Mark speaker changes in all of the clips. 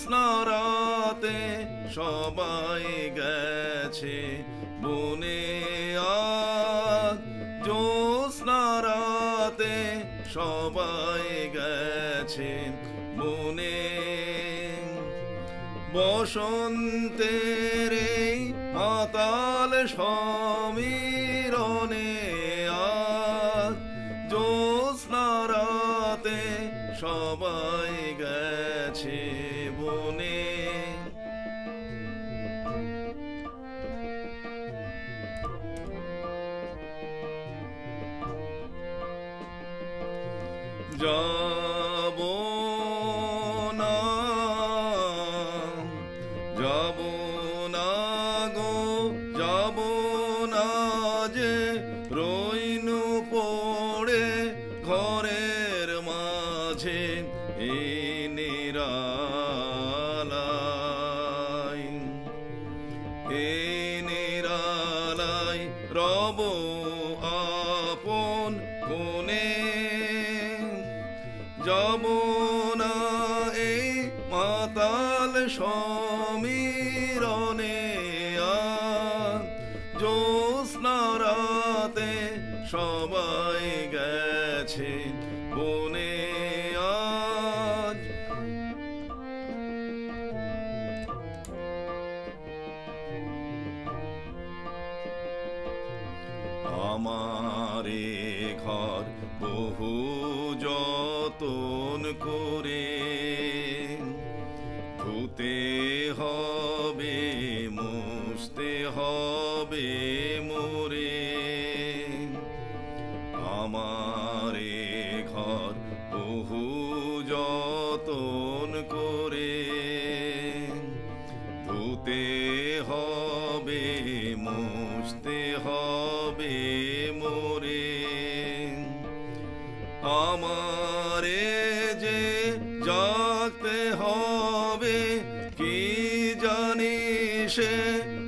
Speaker 1: স্নারাতে সবাই গেছে বনে জ্যোৎস্নারাতে সবাই গেছে বনে বসন্তের মাতাল সমীরণে আজ জ্যোৎস্নারাতে সবাই গেছে বনে। যাব আপন কোনে যাব না এই মাতাল সমীরণে আর জ্যোৎস্নারাতে সবাই গেছে আমারে ঘর বহু যতন করে। ধুতে হবে, মুছতে হবে মোরে। আমারে ঘর বহু যতন করে। ধুতে হবে, মুছতে হবে মোরে। আমারে যে জাগতে হবে, কি জানি সে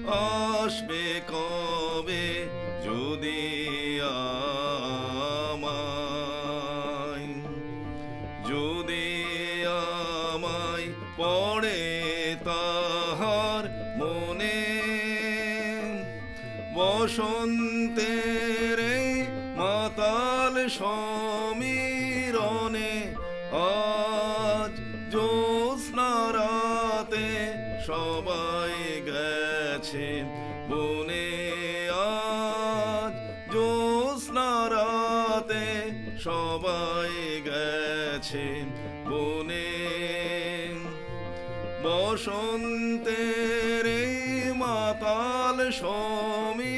Speaker 1: আসবে কবে? যদি আমায় যদি আমায় পড়ে বসন্তের এই মাতাল সমীরণে আজ জ্যোৎস্নারাতে সবাই গেছে বনে। আজ জ্যোৎস্নারাতে সবাই গেছে বনে। বসন্তের এই মাতাল সমীরণে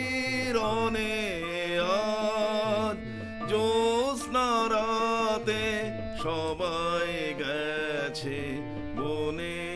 Speaker 1: আজ জ্যোৎস্নারাতে সবাই গেছে বনে